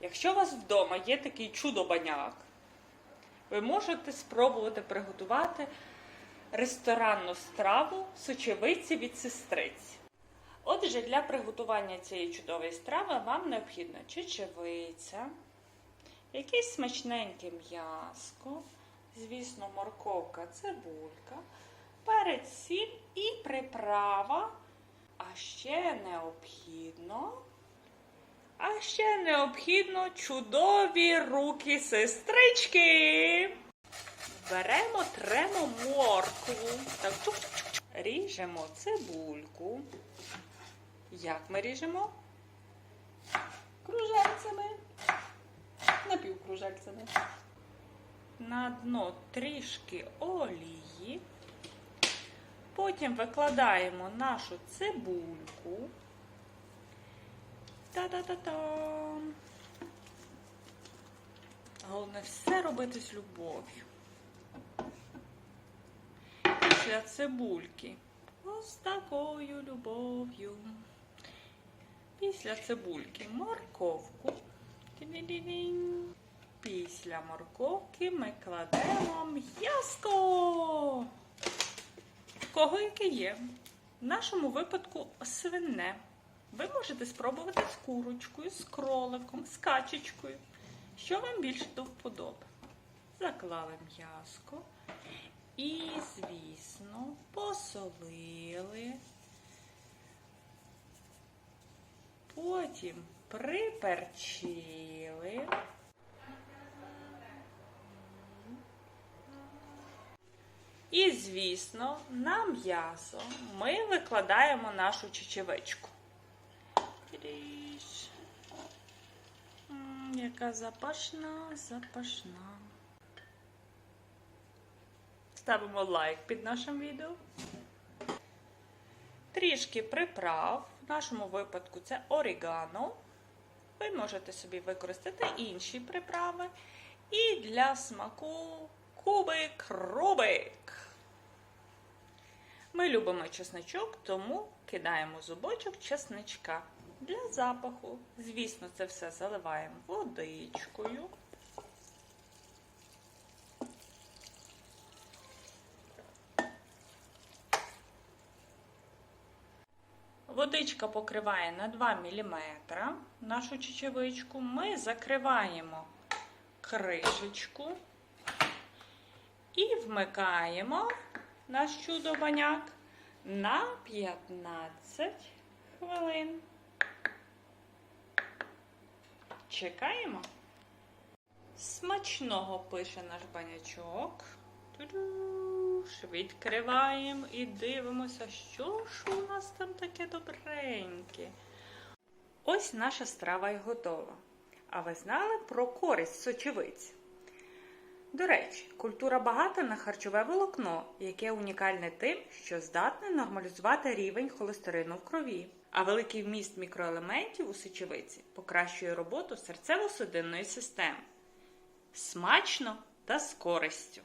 Якщо у вас вдома є такий чудо-баняк, ви можете спробувати приготувати ресторанну страву сочевиці від сестриць. Отже, для приготування цієї чудової страви вам необхідна чечевиця, якесь смачненьке м'яско, звісно, морковка, цибулька, перець, сіль і приправа. А ще необхідно. А ще необхідно чудові руки сестрички. Беремо, тремо моркву. Так, чук-чук-чук. Ріжемо цибульку. Як ми ріжемо? Кружельцями. Напівкружельцями. На дно трішки олії. Потім викладаємо нашу цибульку. Та-та-та-там. Головне все робити з любов'ю. Після цибульки. Ось такою любов'ю. Після цибульки морковку. Після морковки ми кладемо м'яско. Кого яке є? В нашому випадку свине. Ви можете спробувати з курочкою, з кроликом, з качечкою. Що вам більше до вподоби? Заклали м'яско. І, звісно, посолили. Потім приперчили. І, звісно, на м'ясо ми викладаємо нашу чечевичку. Тріш. Яка запашна, запашна. Ставимо лайк під нашим відео. Трішки приправ. В нашому випадку це орігано. Ви можете собі використати інші приправи. І для смаку кубик-рубик. Ми любимо чесничок, тому кидаємо зубочок чесничка для запаху. Звісно, це все заливаємо водичкою. Водичка покриває на 2 мм нашу чечевичку. Ми закриваємо кришечку і вмикаємо наш чудо-баняк на 15 хвилин. Чекаємо. Смачного пише наш банячок. Ту-ду. Відкриваємо і дивимося, що ж у нас там таке добреньке. Ось наша страва і готова. А ви знали про користь сочевиць? До речі, культура багата на харчове волокно, яке унікальне тим, що здатне нормалізувати рівень холестерину в крові. А великий вміст мікроелементів у сечовиці покращує роботу серцево-судинної системи. Смачно та з користю!